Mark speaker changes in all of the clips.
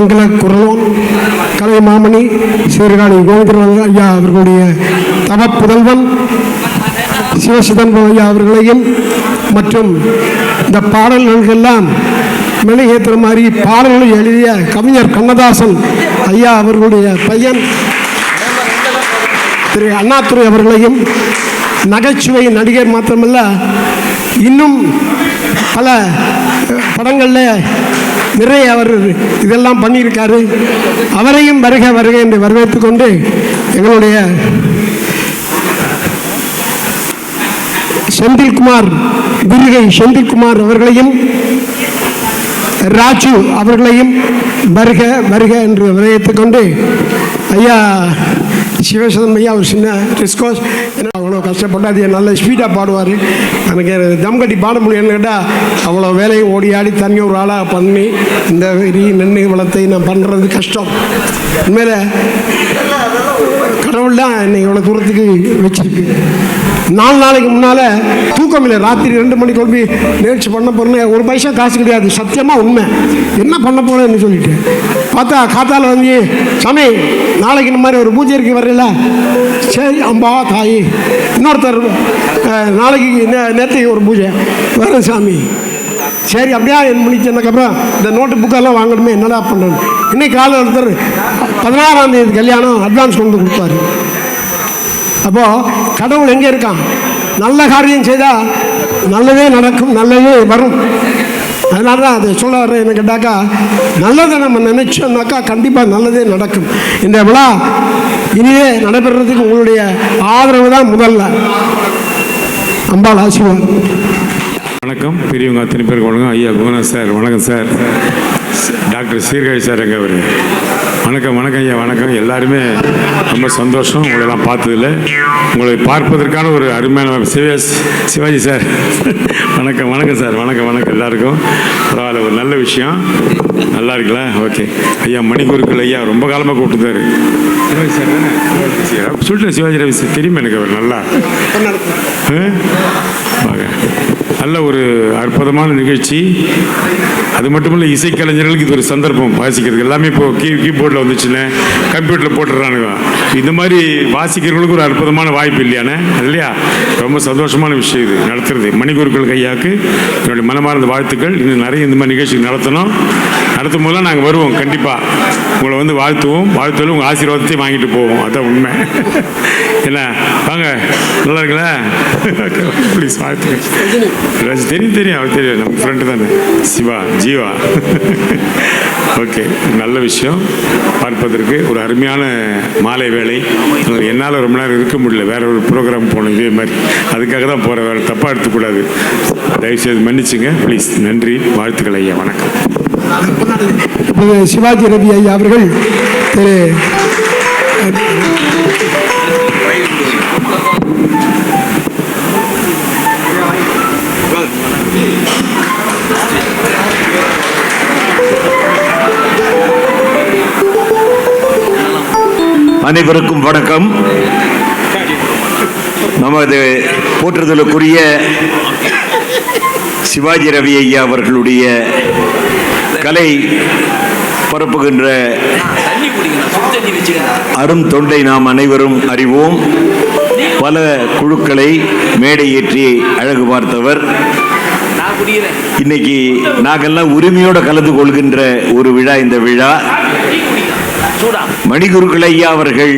Speaker 1: மங்கள குரலோன் கலை மாமணி சீர்காழி கோவிந்தரவன் ஐயா அவர்களுடைய தவ புதல்வன் சிவசிதம்பரம் ஐயா அவர்களையும் மற்றும் இந்த பாடல்களுக்கெல்லாம் மெழுகேற்றுற மாதிரி பாடல்கள் எழுதிய கவிஞர் கண்ணதாசன் ஐயா அவர்களுடைய பையன் திரு அண்ணாதுரை அவர்களையும் நகைச்சுவை நடிகர் மாத்திரமல்ல இன்னும் பல படங்களில் நிறைய அவர் இதெல்லாம் பண்ணியிருக்காரு. அவரையும் வருக வருக என்று வரவேற்று கொண்டு எங்களுடைய செந்தில்குமார் குருகை செந்தில்குமார் அவர்களையும் ராஜு அவர்களையும் வருக வருக என்று வரவேற்றுக் கொண்டு ஐயா சிவசதம் ஐயா ஒரு சின்ன டிஸ்கோஸ் என்ன அவ்வளோ கஷ்டப்பட்டு அது நல்ல ஸ்பீடாக பாடுவார். எனக்கு தம் கட்டி பாட முடியும்னு கேட்டால் அவ்வளோ வேலையை ஓடி ஆடி தண்ணி ஒரு ஆளாக பண்ணி இந்த வெறி நெண்ணு வளத்தை நான் பண்ணுறது கஷ்டம். உண்மையில கடவுள் தான் என்னை இவ்வளோ தூரத்துக்கு வச்சிருக்கு. நாலு நாளைக்கு முன்னால் தூக்கம் இல்லை. ராத்திரி ரெண்டு மணிக்கு கொண்டு போய் நிகழ்ச்சி பண்ண போகிறேன்னு ஒரு பைசா காசு கிடையாது. சத்தியமாக உண்மை. என்ன பண்ண போகிறேன்னு சொல்லிட்டு. பார்த்தா காத்தால வந்து சாமி நாளைக்கு இந்த மாதிரி ஒரு பூஜை இருக்கு வரையில. சரி அம்பா தாயி. இன்னொருத்தர் நாளைக்கு நே- நேற்றுக்கு ஒரு பூஜை. வரேன் சாமி. சரி அப்படியே என் முடிச்சதுக்கப்புறம் இந்த நோட்டு புக்கெல்லாம் வாங்கணுமே என்னடா பண்ணணும்? இன்னைக்கு காலை ஒருத்தர் பதினாறாம் தேதி கல்யாணம் அட்வான்ஸ் கொண்டு வந்து கொடுத்தாரு அப்போது கடவுள் எங்கே இருக்கான்? நல்ல காரியம் செய்தால் நல்லதே நடக்கும் நல்லதே வரும். அதனால தான் அதை சொல்ல வர்றேன் என்ன கேட்டாக்கா நல்லதை நம்ம நினைச்சோம்னாக்கா கண்டிப்பாக நல்லதே நடக்கும். இந்த விழா இனியே நடைபெறதுக்கு உங்களுடைய ஆதரவு தான் முதல்ல. அம்பாள் ஆசிர்வாதம்.
Speaker 2: வணக்கம். பெரியவங்க அத்தனை பேருக்கு வணக்கம். ஐயா குணா சார் வணக்கம் சார். டாக்டர் சீர்காழி சார் எங்க அவர். வணக்கம் வணக்கம் ஐயா வணக்கம். எல்லாருமே ரொம்ப சந்தோஷம். உங்களெல்லாம் பார்த்ததில்ல உங்களை பார்ப்பதற்கான ஒரு அருமையான சிவ சிவாஜி சார். வணக்கம் வணக்கம் சார். வணக்கம் வணக்கம் எல்லாருக்கும். பரவாயில்ல ஒரு நல்ல விஷயம். நல்லா இருக்குல்ல ஓகே. ஐயா மணிக்குருக்கள் ஐயா ரொம்ப காலமாக கூப்பிட்டுருந்தாரு. சிவாஜி சார் தானே? சொல்லிட்டேன் சிவாஜி ரவி சார். தெரியுமா எனக்கு அவர் நல்லா. நல்ல ஒரு அற்புதமான நிகழ்ச்சி. அது மட்டும் இல்லை இசைக்கலைஞர்களுக்கு இது ஒரு சந்தர்ப்பம். வாசிக்கிறதுக்கு எல்லாமே இப்போ கீ கீபோர்டில் வந்துச்சுன்னு கம்ப்யூட்டரில் போட்டுடுறானுங்க இந்த மாதிரி வாசிக்கிறவங்களுக்கு ஒரு அற்புதமான வாய்ப்பு இல்லையானே? இல்லையா? ரொம்ப சந்தோஷமான விஷயம் இது. நடத்துறது. மணிக்குருக்கள் கையாக்கு என்னுடைய மனமார்ந்த வாழ்த்துக்கள். இன்னும் நிறைய இந்த மாதிரி நிகழ்ச்சி நடத்தணும். அடுத்த முதல்ல நாங்கள் வருவோம் கண்டிப்பாக உங்களை வந்து வாழ்த்துவோம். வாழ்த்துவோம் உங்கள் ஆசீர்வாதத்தையும் வாங்கிட்டு போவோம். அதான் உண்மை. என்ன? வாங்க. நல்லா இருக்குல்ல ப்ளீஸ் வாழ்த்து ராஜ் தெரியும் தெரியும். அவர் தெரியும். நம்ம ஃப்ரெண்டு தானே. சிவா ஜீவா. ஓகே நல்ல விஷயம். பார்ப்பதற்கு ஒரு அருமையான மாலை வேலை என்னால் ரொம்ப நேரம் இருக்க முடியல. வேற ஒரு ப்ரோக்ராம் போகணும் இதே மாதிரி. அதுக்காக தான் போகிற வேறு தப்பாக எடுத்துக்கூடாது. தயவுசெய்து மன்னிச்சுங்க. ப்ளீஸ் நன்றி. வாழ்த்துக்கள் ஐயா. வணக்கம்.
Speaker 1: இப்போது சிவாஜி ரவி ஐயா அவர்கள் திரு.
Speaker 3: அனைவருக்கும் வணக்கம். நமது போற்றுதலுக்குரிய சிவாஜி ரவி ஐயா அவர்களுடைய கலை பரப்புகின்ற அரும் தொண்டை நாம் அனைவரும் அறிவோம். பல குழுக்களை மேடை ஏற்றி அழகு பார்த்தவர். இன்னைக்கு நாங்கெல்லாம் உரிமையோடு கலந்து கொள்கின்ற ஒரு விழா இந்த விழா. மணிகுருக்கள் ஐயா அவர்கள்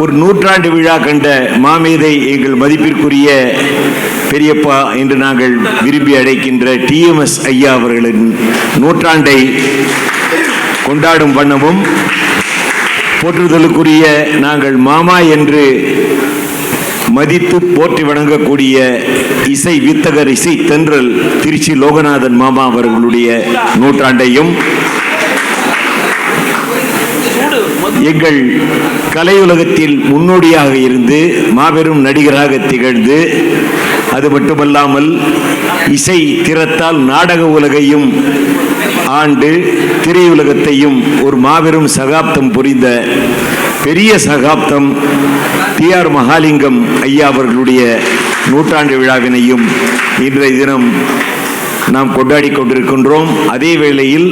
Speaker 3: ஒரு நூற்றாண்டு விழா கண்ட மாமேதை எங்கள் மதிப்பிற்குரிய பெரியப்பா என்று நாங்கள் விரும்பி அழைக்கின்ற டிஎம்எஸ் ஐயா அவர்களின் நூற்றாண்டை கொண்டாடும் வண்ணமும் போற்றுதலுக்குரிய நாங்கள் மாமா என்று மதித்து போற்றி வணங்கக்கூடிய இசை வித்தகர் இசை தென்றல் திருச்சி லோகநாதன் மாமா அவர்களுடைய நூற்றாண்டையும் எங்கள் கலையுலகத்தில் முன்னோடியாக இருந்து மாபெரும் நடிகராக திகழ்ந்து அது மட்டுமல்லாமல் இசை திறத்தால் நாடக உலகையும் ஆண்டு திரையுலகத்தையும் ஒரு மாபெரும் சகாப்தம் புரிந்த பெரிய சகாப்தம் டி ஆர் மகாலிங்கம் ஐயா அவர்களுடைய நூற்றாண்டு விழாவினையும் இன்றைய தினம் நாம் கொண்டாடி கொண்டிருக்கின்றோம். அதே வேளையில்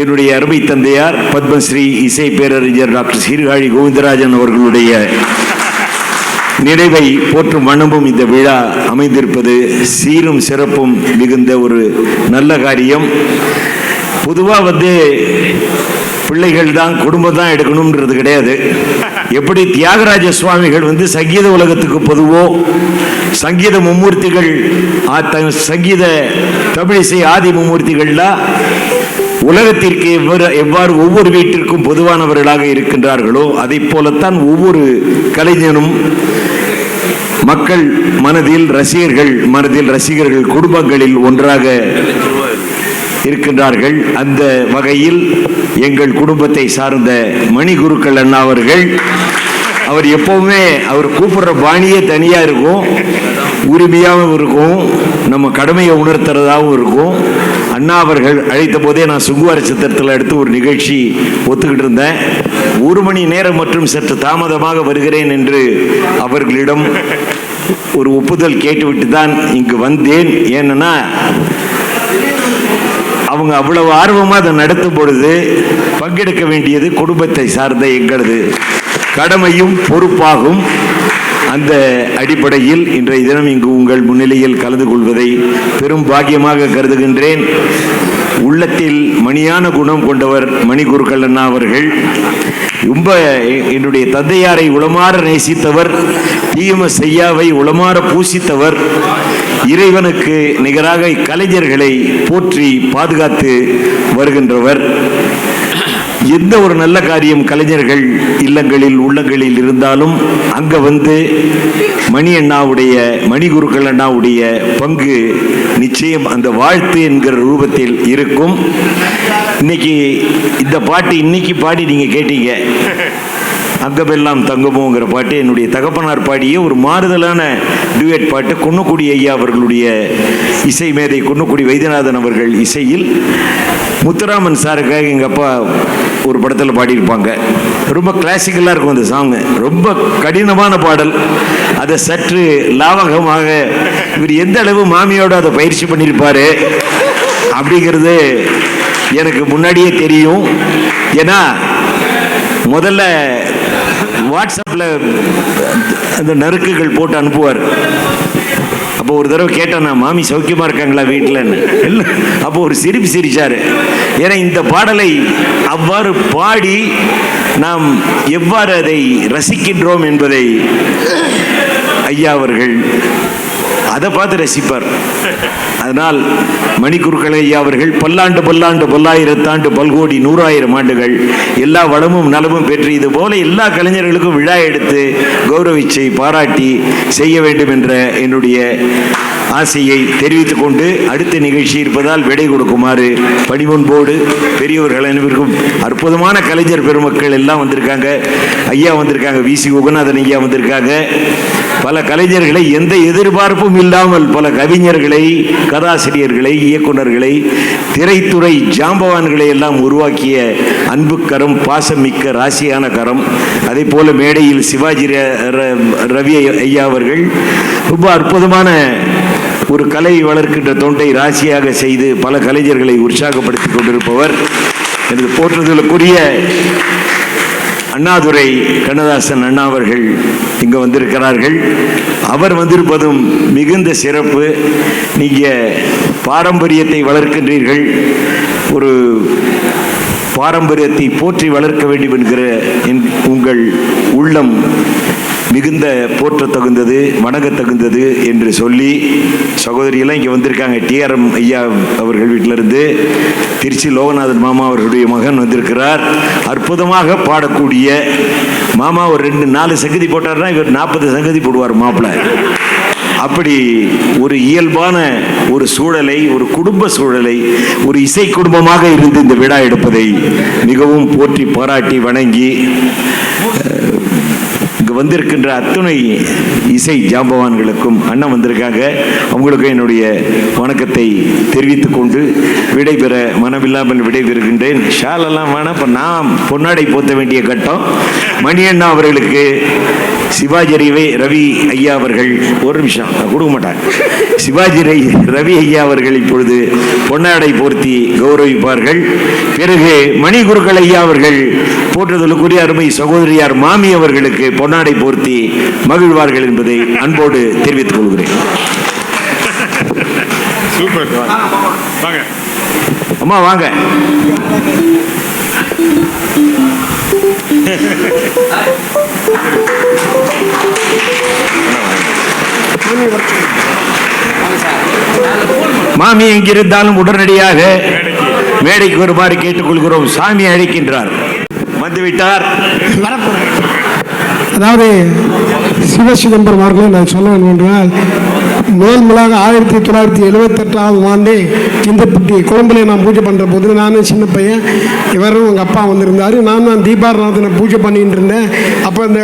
Speaker 3: என்னுடைய அருமை தந்தையார் பத்மஸ்ரீ இசை பேரறிஞர் டாக்டர் சீர்காழி கோவிந்தராஜன் அவர்களுடைய நினைவை போற்றும் வண்ணமும் இந்த விழா அமைந்திருப்பது சீரும் சிறப்பும் மிகுந்த ஒரு நல்ல காரியம். பொதுவாக வந்து பிள்ளைகள் தான் குடும்பம் தான் எடுக்கணுன்றது கிடையாது. எப்படி தியாகராஜ சுவாமிகள் வந்து சங்கீத உலகத்துக்கு பொதுவோ சங்கீத மும்மூர்த்திகள் சங்கீத தமிழிசை ஆதி மும்மூர்த்திகள்லாம் உலகத்திற்கு எவ்வாறு எவ்வாறு ஒவ்வொரு வீட்டிற்கும் பொதுவானவர்களாக இருக்கின்றார்களோ அதை போலத்தான் ஒவ்வொரு கலைஞனும் மக்கள் மனதில் ரசிகர்கள் மனதில் ரசிகர்கள் குடும்பங்களில் ஒன்றாக இருக்கின்றார்கள். அந்த வகையில் எங்கள் குடும்பத்தை சார்ந்த மணிகுருக்கள் அண்ணா அவர்கள் அவர் எப்பவுமே அவர் கூப்பிடுற பாணியே தனியாக இருக்கும். உரிமையாகவும் இருக்கும். நம்ம கடமையை உணர்த்துறதாகவும் இருக்கும். அண்ணா அவர்கள் அழைத்த போதே நான் சுங்குவார சித்திரத்தில் எடுத்து ஒரு நிகழ்ச்சி ஒத்துக்கிட்டு இருந்தேன். ஒரு மணி நேரம் மற்றும் சற்று தாமதமாக வருகிறேன் என்று அவர்களிடம் ஒரு ஒப்புதல் கேட்டுவிட்டு தான் இங்கு வந்தேன். ஏன்னா அவங்க அவ்வளவு ஆர்வமாக அதை நடத்தும் பொழுது பங்கெடுக்க வேண்டியது குடும்பத்தை சார்ந்த எங்களது கடமையும் பொறுப்பாகும். அந்த அடிப்படையில் இன்றைய தினம் இங்கு உங்கள் முன்னிலையில் கலந்து கொள்வதை பெரும் பாக்கியமாக கருதுகின்றேன். உள்ளத்தில் மணியான குணம் கொண்டவர் மணிகுருக்கள் அண்ணா அவர்கள். ரொம்ப என்னுடைய தந்தையாரை உளமாற நேசித்தவர் டிஎம்எஸ் ஐயாவை உளமாற பூசித்தவர் இறைவனுக்கு நிகராக கலைஞர்களை போற்றி பாதுகாத்து வருகின்றவர். எந்த ஒரு நல்ல காரியம் கலைஞர்கள் இல்லங்களில் உள்ளங்களில் இருந்தாலும் அங்க வந்து மணி அண்ணாவுடைய மணிகுருக்கள் அண்ணாவுடைய பங்கு நிச்சயம் அந்த வாழ்த்து என்கிற ரூபத்தில் இருக்கும். இன்னைக்கு இந்த பாட்டு இன்னைக்கு பாடி நீங்க கேட்டீங்க. அங்கமெல்லாம் தங்கமோங்கிற பாட்டு என்னுடைய தகப்பனார் பாடிய ஒரு மாறுதலான டூயட் பாட்டு குன்னக்குடி ஐயா அவர்களுடைய இசை மேதை குன்னக்குடி வைத்தியநாதன் அவர்கள் இசையில் முத்துராமன் சாருக்காக எங்கள் அப்பா ஒரு படத்தில் பாடியிருப்பாங்க. ரொம்ப கிளாசிக்கலாக இருக்கும் அந்த சாங்கு ரொம்ப கடினமான பாடல். அதை சற்று லாவகமாக இவர் எந்த அளவு மாமியோட அதை பயிற்சி பண்ணியிருப்பாரு அப்படிங்கிறது எனக்கு முன்னாடியே தெரியும். ஏன்னா முதல்ல வாட்ஸ்அப்பில் அந்த நறுக்குகள் போட்டு அனுப்புவார். அப்போ ஒரு தடவை கேட்டேன் நான் மாமி சௌக்கியமாக இருக்காங்களா வீட்டில்னு? இல்லை அப்போ ஒரு சிரிப்பு சிரிச்சார். ஏன்னா இந்த பாடலை அவ்வாறு பாடி நாம் எவ்வாறு அதை ரசிக்கின்றோம் என்பதை ஐயா அவர்கள் அதை பார்த்து ரசிப்பார். அதனால் மணிக்குருக்கள் அவர்கள் பல்லாண்டு பல்லாண்டு பல்லாயிரத்தாண்டு பல்கோடி நூறாயிரம் ஆண்டுகள் எல்லா வளமும் நலமும் பெற்று இது போல எல்லா கலைஞர்களுக்கும் விழா எடுத்து கௌரவிச்சை பாராட்டி செய்ய வேண்டும் என்ற என்னுடைய ஆசையை தெரிவித்துக் கொண்டு அடுத்த நிகழ்ச்சி இருப்பதால் விடை கொடுக்குமாறு பணிமுன்போடு பெரியவர்கள் அனைவருக்கும் அற்புதமான கலைஞர் பெருமக்கள் எல்லாம் வந்திருக்காங்க. ஐயா வந்திருக்காங்க. விசி குகநாதன் ஐயா வந்திருக்காங்க. பல கலைஞர்களை எந்த எதிர்பார்ப்பும் இல்லாமல் பல கவிஞர்களை கதாசிரியர்களை இயக்குனர்களை திரைத்துறை ஜாம்பவான்களை எல்லாம் உருவாக்கிய அன்பு கரம் பாசமிக்க ராசியான கரம். அதே போல மேடையில் சிவாஜி ர- ரவி ஐயா அவர்கள். ரொம்ப அற்புதமான ஒரு கலை வளர்க்கின்ற தொண்டை ராசியாக செய்து பல கலைஞர்களை உற்சாகப்படுத்திக் கொண்டிருப்பவர். எனது போற்றுதலுக்குரிய அண்ணாதுரை கண்ணதாசன் அண்ணா அவர்கள் இங்கே வந்திருக்கிறார்கள். அவர் வந்திருப்பதும் மிகுந்த சிறப்பு. நீங்கள் பாரம்பரியத்தை வளர்க்கின்றீர்கள். ஒரு பாரம்பரியத்தை போற்றி வளர்க்க வேண்டும் என்கிற என் உங்கள் உள்ளம் மிகுந்த போற்ற தகுந்தது வணங்க தகுந்தது என்று சொல்லி சகோதரியெல்லாம் இங்கே வந்திருக்காங்க. டிஆர்எம் ஐயா அவர்கள் வீட்டிலிருந்து திருச்சி லோகநாதன் மாமா அவர்களுடைய மகன் வந்திருக்கிறார். அற்புதமாக பாடக்கூடிய மாமா ஒரு ரெண்டு நாலு சங்கதி போட்டார்னா இவர் நாற்பது சங்கதி போடுவார் மாப்பிள்ள அப்படி ஒரு இயல்பான ஒரு சூழலை ஒரு குடும்ப சூழலை ஒரு இசை குடும்பமாக இருந்து இந்த விழா எடுப்பதை மிகவும் போற்றி பாராட்டி வணங்கி வந்திருக்கின்ற அத்துணை இசை ஜாம்பவான்களுக்கும் அண்ணன் வந்திருக்காங்க. அவங்களுக்கும் என்னுடைய வணக்கத்தை தெரிவித்துக் கொண்டு விடைபெற மனமில்லாமல் விடைபெறுகின்றேன். ஷாலெல்லாம் வேணாம் இப்போ நான் பொன்னாடை போத்த வேண்டிய கட்டம். மணி அண்ணா அவர்களுக்கு சிவாஜி ரவி ரவி ஐயா அவர்கள் ஒரு நிமிஷம் கொடுக்க மாட்டாங்க சிவாஜி ரவி ஐயா அவர்கள் இப்பொழுது பொன்னாடை போர்த்தி கௌரவிப்பார்கள். பிறகு மணி குருக்கள் ஐயா அவர்கள் போற்றுதலுக்குரிய அருமை சகோதரியார் மாமி அவர்களுக்கு பொன்னாடை போர்த்தி மகிழ்வார்கள் என்பதை அன்போடு தெரிவித்துக் கொள்கிறேன்.
Speaker 2: சூப்பர் வாங்க.
Speaker 3: அம்மா வாங்க. மாமி எங்கிருந்தாலும் உடனடியாக மேடைக்கு வருமாறு கேட்டுக்கொள்கிறோம். சாமி அழைக்கின்றார். வந்துவிட்டார்.
Speaker 1: அதாவது சிவ சிதம்பரம் அவர்களை நான் சொல்ல வேண்டும் என்றால் மேல்மலாக ஆயிரத்தி தொள்ளாயிரத்தி எழுபத்தெட்டாவது ஆண்டு சிந்தப்பட்டி கொழும்புல நான் பூஜை பண்ணுற போது நானும் சின்ன பையன் இவரும் எங்கள் அப்பா வந்திருந்தார். நான் தான் தீபாரநாதனை பூஜை பண்ணிட்டு இருந்தேன். அப்போ இந்த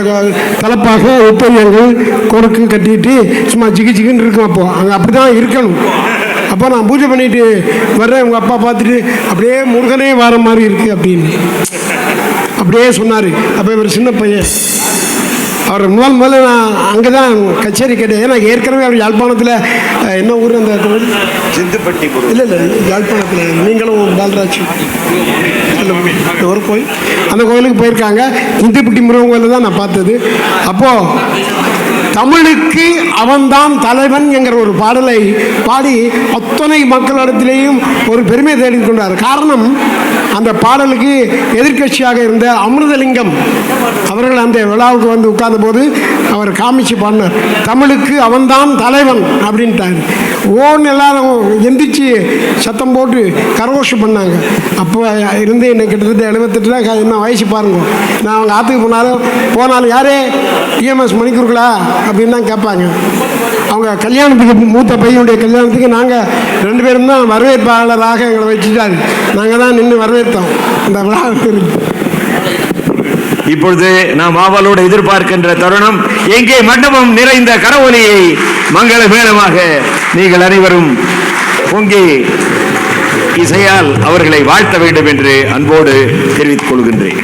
Speaker 1: தலப்பாக உப்பரியங்கள் கொடுக்கு கட்டிட்டு சும்மா ஜிகு ஜிகின்னு இருக்கும் அப்போ. அங்கே அப்படி தான் இருக்கணும். அப்போ நான் பூஜை பண்ணிட்டு வர்றேன். உங்கள் அப்பா பார்த்துட்டு அப்படியே முருகனே வர மாதிரி இருக்குது அப்படின்னு. அப்படியே சொன்னார். அப்போ இவர் சின்ன பையன். அவர் முதல் முதல்ல நான் அங்கே தான் கச்சேரி கேட்டேன். ஏன்னா ஏற்கனவே அவர் யாழ்ப்பாணத்தில் என்ன ஊர் அந்த
Speaker 3: சிந்துப்பட்டி
Speaker 1: இல்லை இல்லை யாழ்ப்பாணத்தில். நீங்களும் பாலராஜ். ஒரு கோயில். அந்த கோயிலுக்கு போயிருக்காங்க. இந்திப்பட்டி முருகன் கோயிலில் தான் நான் பார்த்தது. அப்போது தமிழுக்கு அவன்தான் தலைவன் என்கிற ஒரு பாடலை பாடி அத்தனை மக்களிடத்திலேயும் ஒரு பெருமை தேடிக் கொண்டார் காரணம் அந்த பாடலுக்கு எதிர்க்கட்சியாக இருந்த அமிர்தலிங்கம் அவர்கள் அந்த விழாவுக்கு வந்து உட்கார்ந்த போது அவர் காமிச்சு பண்ணார் தமிழுக்கு அவன்தான் தலைவன் அப்படின்ட்டார். ஓன்னு எல்லாரும் எந்திரிச்சு சத்தம் போட்டு கரகோஷம் பண்ணாங்க. அப்போ இருந்து என்னை கிட்டத்தட்ட எழுபத்தெட்டு என்ன வயசு பாருங்க. நான் அவங்க ஆற்றுக்கு போனாலும் போனாலும் யாரே? டிஎம்எஸ் மணிக்கூர்களா அப்படின்னு தான் கேட்பாங்க. அவங்க கல்யாணத்துக்கு மூத்த பையனுடைய கல்யாணத்துக்கு நாங்கள் ரெண்டு பேரும் தான் வரவேற்பாளராக எங்களை வச்சுட்டாரு. நாங்கள் தான் நின்று வரவேற்போம் அந்த விழா
Speaker 3: இப்பொழுது நாம் ஆவலோடு எதிர்பார்க்கின்ற தருணம் எங்கே மண்டபம் நிறைந்த கரவொலியை மங்கள மேலமாக நீங்கள் அனைவரும் பொங்கி இசையால் அவர்களை வாழ்த்த வேண்டும் என்று அன்போடு தெரிவித்துக் கொள்கின்றேன்.